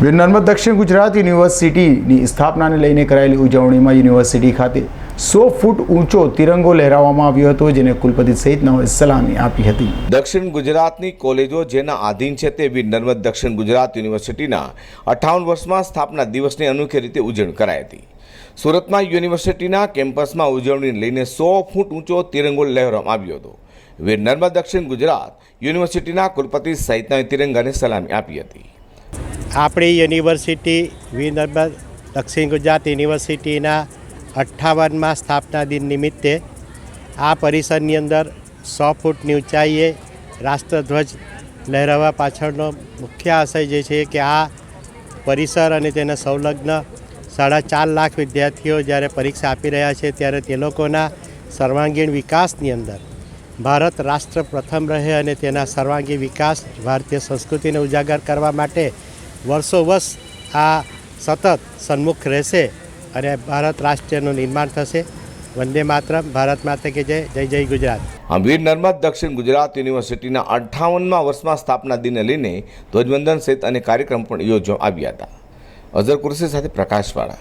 નર્મદ દક્ષિણ ગુજરાત યુનિવર્સિટીની સ્થાપનાને લઈને કરાયેલી ઉજવણીમાં યુનિવર્સિટી ખાતે સો ફૂટ ઊંચો તિરંગો લહેરાવવામાં આવ્યો હતો, જેને કુલપતિ સહિતનાઓએ સલામી આપી હતી. દક્ષિણ ગુજરાતની કોલેજો જેના આધીન છે તે વીર નર્મદ દક્ષિણ ગુજરાત યુનિવર્સિટીના અઠાવન વર્ષમાં સ્થાપના દિવસની અનોખી રીતે ઉજવણી કરાઈ હતી. સુરતમાં યુનિવર્સિટીના કેમ્પસમાં ઉજવણીને લઈને સો ફૂટ ઊંચો તિરંગો લહેરાવવામાં આવ્યો હતો. વીર નર્મદ દક્ષિણ ગુજરાત યુનિવર્સિટીના કુલપતિ સહિતના તિરંગાને સલામી આપી હતી. આપણી યુનિવર્સિટી વિનર્મદ દક્ષિણ ગુજરાત યુનિવર્સિટીના અઠ્ઠાવનમાં સ્થાપના દિન નિમિત્તે આ પરિસરની અંદર સો ફૂટની ઊંચાઈએ રાષ્ટ્રધ્વજ લહેરાવવા પાછળનો મુખ્ય આશય જે છે કે આ પરિસર અને તેના સંલગ્ન સાડા ચાર લાખ વિદ્યાર્થીઓ જ્યારે પરીક્ષા આપી રહ્યા છે ત્યારે તે લોકોના સર્વાંગીણ વિકાસની અંદર ભારત રાષ્ટ્ર પ્રથમ રહે અને તેના સર્વાંગી વિકાસ ભારતીય સંસ્કૃતિને ઉજાગર કરવા માટે વર્ષો વર્ષ આ સતત સન્મુખ રહેશે અને ભારત રાષ્ટ્રનું નિર્માણ થશે. વંદે માતરમ, ભારત માતા કે જય જય જય ગુજરાત. આ વીર નર્મદ, દક્ષિણ ગુજરાત યુનિવર્સિટીના અઠ્ઠાવનમાં વર્ષમાં સ્થાપના દિને લઈને ધ્વજવંદન સહિત અનેક કાર્યક્રમ પણ યોજવામાં આવ્યા હતા. અઝર કુરશી સાથે પ્રકાશવાળા.